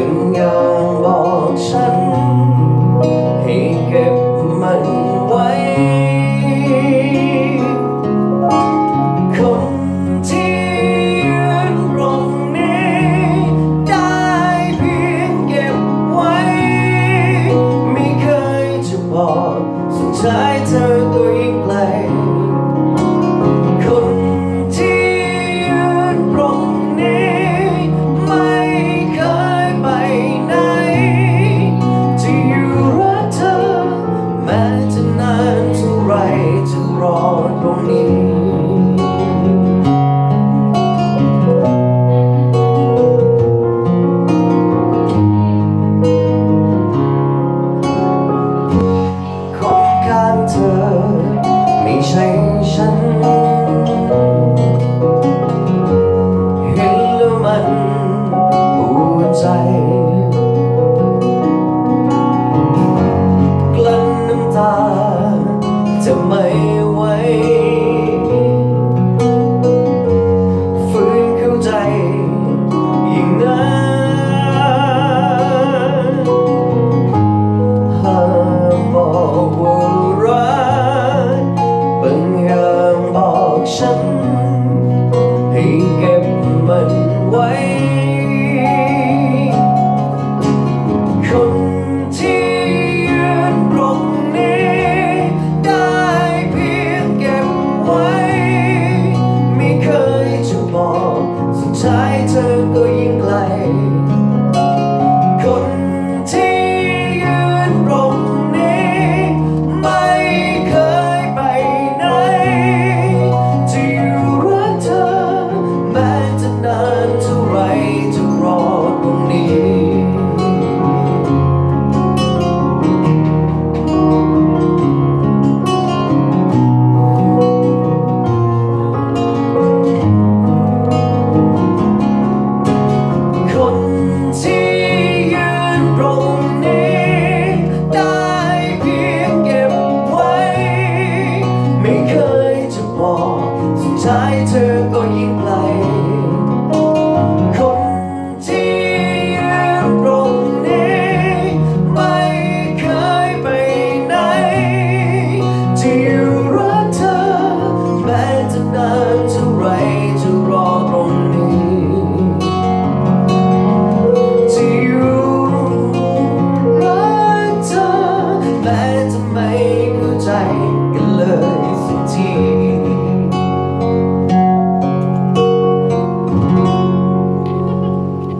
สัญญาบอกฉัน ให้เก็บมันไว้ คนที่ยืนตรงนี้ ได้เพียงเก็บไว้ ไม่เคยจะบอกสนใจเธอตัยิ่งเลย imagine shall ธอก็ยิ่งไกล